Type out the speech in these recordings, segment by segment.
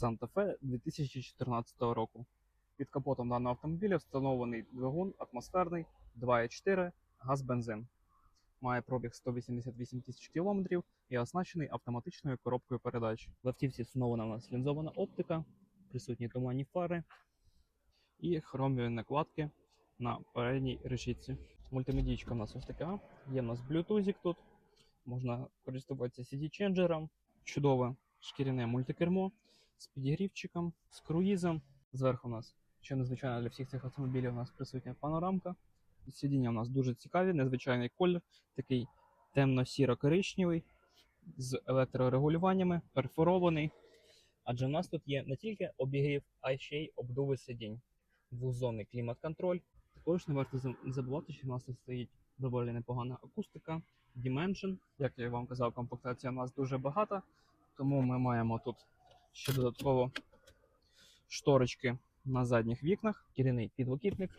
Fe 2014 року. Під капотом даного автомобіля встановлений двигун атмосферний 2.4 газ-бензин. Має пробіг 188 тисяч кілометрів і оснащений автоматичною коробкою передач. В автівці встановлена у нас лінзована оптика, присутні туманні фари і хромові накладки на передній решітці. Мультимедійка у нас ось така. Є в нас Bluetooth тут. Можна користуватися CD-ченджером. Чудове шкіряне мультикермо з підігрівчиком, з круїзом. Зверху у нас, що незвичайно для всіх цих автомобілів, у нас присутня панорамка. Сидіння у нас дуже цікаві, незвичайний колір, такий темно-сіро-коричневий, з електрорегулюваннями, перфорований. Адже в нас тут є не тільки обігрів, а ще й обдуви сидінь, двозонний клімат-контроль. Також не варто забувати, що в нас тут стоїть доволі непогана акустика, Dimension. Як я вам казав, комплектація у нас дуже багата, тому ми маємо тут ще додатково шторочки на задніх вікнах, кіряний підлокітник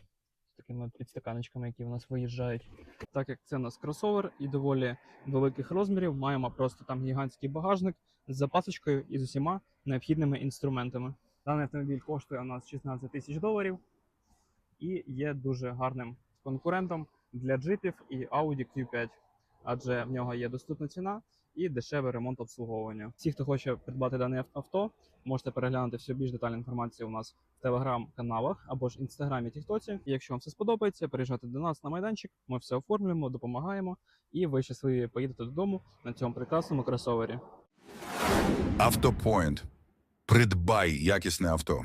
з такими підстаканочками, які в нас виїжджають. Так як це у нас кросовер і доволі великих розмірів, маємо просто там гігантський багажник з запасочкою і з усіма необхідними інструментами. Даний автомобіль коштує у нас 16 тисяч доларів і є дуже гарним конкурентом для джипів і Audi Q5, адже в нього є доступна ціна і дешевий ремонт обслуговування. Всі, хто хоче придбати дане авто, можете переглянути всю більш детальну інформацію у нас в телеграм-каналах або ж інстаграмі Тіктоці. Якщо вам все сподобається, приїжджайте до нас на майданчик. Ми все оформлюємо, допомагаємо, і ви щасливі поїдете додому на цьому прекрасному кросовері. Автопоінт. Придбай якісне авто.